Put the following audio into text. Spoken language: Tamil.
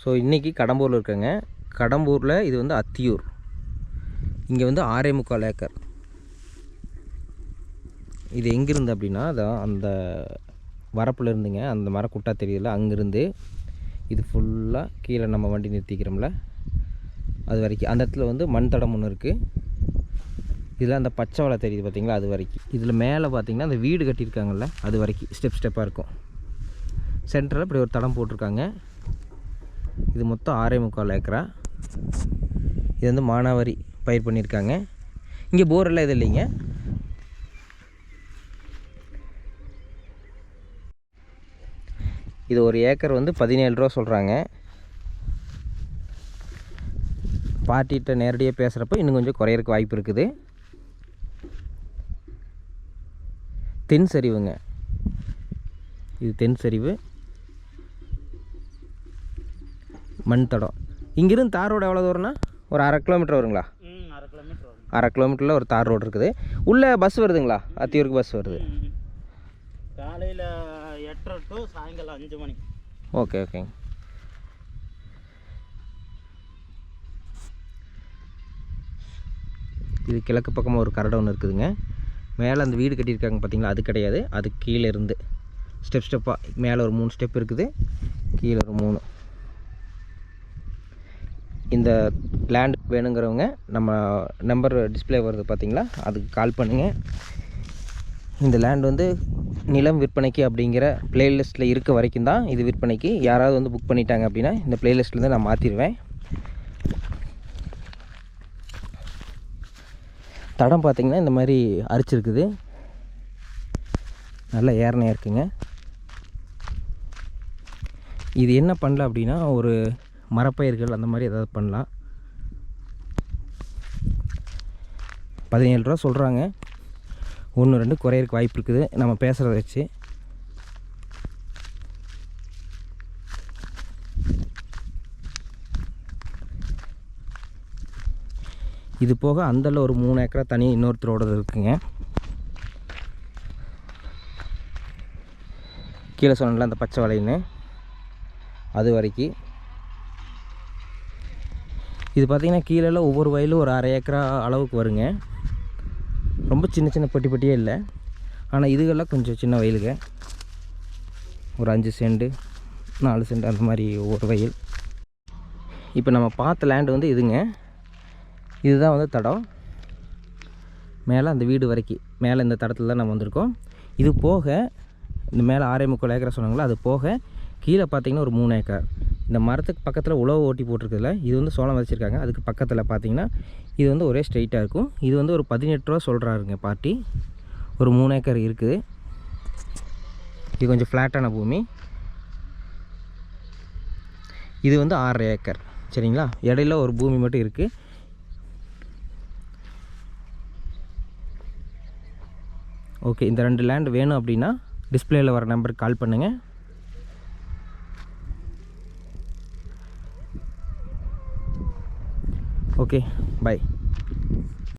ஸோ இன்றைக்கி கடம்பூரில் இருக்கேங்க. கடம்பூரில் இது வந்து அத்தியூர். இங்கே வந்து ஆறே முக்கால் ஏக்கர். இது எங்கேருந்து அப்படின்னா அதான் அந்த வரப்பில் இருந்துங்க. அந்த மரக்குட்டா தெரியல அங்கேருந்து. இது ஃபுல்லாக கீழே நம்ம வண்டி நிறுத்திக்கிறோம்ல. அது வரைக்கும். அந்த இடத்துல வந்து மண் தடம் ஒன்று இருக்குது இதில் அந்த பச்சை வலை தெரியுது பார்த்திங்களா அது வரைக்கும். இதில் மேலே பார்த்திங்கன்னா அந்த வீடு கட்டியிருக்காங்கல்ல அது வரைக்கும். ஸ்டெப் ஸ்டெப்பாக இருக்கும். சென்டரில் இப்படி ஒரு தடம் போட்டிருக்காங்க. இது மொத்தம் ஆறே முக்கால் ஏக்கரா. இது வந்து மானாவாரி பயிர் பண்ணியிருக்காங்க. இங்கே போர் எல்லாம் இது இல்லைங்க. இது ஒரு ஏக்கர் வந்து பதினேழு ரூபா சொல்கிறாங்க பார்ட்டிகிட்ட நேரடியாக பேசுகிறப்ப இன்னும் கொஞ்சம் குறையிறக்கு வாய்ப்பு இருக்குது. தென் சரிவுங்க. இது தென் சரிவு. மண் தடம் இங்கிருந்து தார் ரோடு எவ்வளோ தூரம்னா? ஒரு அரை கிலோமீட்டர் வருங்களா? அரை கிலோமீட்டரில் ஒரு தார் ரோடு இருக்குது. உள்ளே பஸ் வருதுங்களா? அத்தியூருக்கு பஸ் வருது. காலையில் எட்டரை டு சாயங்காலம் அஞ்சு மணி. ஓகே ஓகேங்க. இது கிழக்கு பக்கமாக ஒரு கரடை ஒன்று இருக்குதுங்க. மேலே அந்த வீடு கட்டியிருக்காங்க பார்த்தீங்களா அது கிடையாது. அது கீழே இருந்து. ஸ்டெப் ஸ்டெப்பாக மேலே ஒரு மூணு ஸ்டெப் இருக்குது. கீழே ஒரு மூணு. இந்த லேண்ட் வேணுங்கிறவங்க நம்ம நம்பர் டிஸ்ப்ளே வருது பார்த்தீங்களா? அதுக்கு கால் பண்ணுங்கள் இந்த லேண்ட் வந்து நிலம் விற்பனைக்கு அப்படிங்கிற பிளேலிஸ்ட்டில் இருக்க வரைக்கும் தான் இது விற்பனைக்கு யாராவது வந்து புக் பண்ணிட்டாங்க அப்படின்னா இந்த பிளேலிஸ்ட்லேருந்து நான் மாற்றிடுவேன் தடம் பார்த்திங்கன்னா இந்த மாதிரி அரிச்சிருக்குது. நல்லா ஏறனையாக இருக்குங்க. இது என்ன பண்ணல அப்படின்னா ஒரு மரப்பயிர்கள் அந்த மாதிரி ஏதாவது பண்ணலாம். பதினேழு ரூபா சொல்கிறாங்க ஒன்று ரெண்டு குறையிறக்கு வாய்ப்பு இருக்குது. நம்ம பேசுகிறத வச்சு. இது போக அந்தல ஒரு மூணு ஏக்கரா தனி இன்னொருத்தரோடது இருக்குங்க. கீழே சொன்னல அந்த பச்சை வலைன்னு. அது வரைக்கும் இது பார்த்திங்கன்னா கீழே ஒவ்வொரு வயலும் ஒரு அரை ஏக்கரா அளவுக்கு வருங்க. ரொம்ப சின்ன சின்ன பெட்டி பெட்டியே இல்லை. ஆனால் இதுகெல்லாம் கொஞ்சம் சின்ன வயலுங்க. ஒரு அஞ்சு சென்ட் நாலு சென்டு அந்த மாதிரி ஒவ்வொரு வயல். இப்போ நம்ம பார்த்த லேண்டு வந்து இதுங்க. இதுதான் வந்து தடம். மேலே அந்த வீடு வரைக்கும் மேலே இந்த தடத்தில் தான் நம்ம வந்திருக்கோம். இது போக இந்த மேலே ஆறே முக்கால் ஏக்கரை சொன்னாங்களோ அது போக கீழே பார்த்தீங்கன்னா ஒரு மூணு ஏக்கர். இந்த மரத்துக்கு பக்கத்தில் உழவு ஓட்டி போட்டிருக்குதுல இது வந்து சோளம் விதைச்சிருக்காங்க. அதுக்கு பக்கத்தில் பார்த்தீங்கன்னா இது வந்து ஒரே ஸ்ட்ரைட்டாக இருக்கும். இது வந்து ஒரு பதினெட்டு ரூபா சொல்கிறாருங்க பார்ட்டி ஒரு மூணு ஏக்கர் இருக்குது. இது கொஞ்சம் ஃப்ளாட்டான பூமி. இது வந்து ஆறரை ஏக்கர். சரிங்களா? இடையில ஒரு பூமி மட்டும் இருக்குது ஓகே இந்த ரெண்டு லேண்ட் வேணும் அப்படின்னா டிஸ்பிளேயில் வர நம்பருக்கு கால் பண்ணுங்கள் ஓகே பை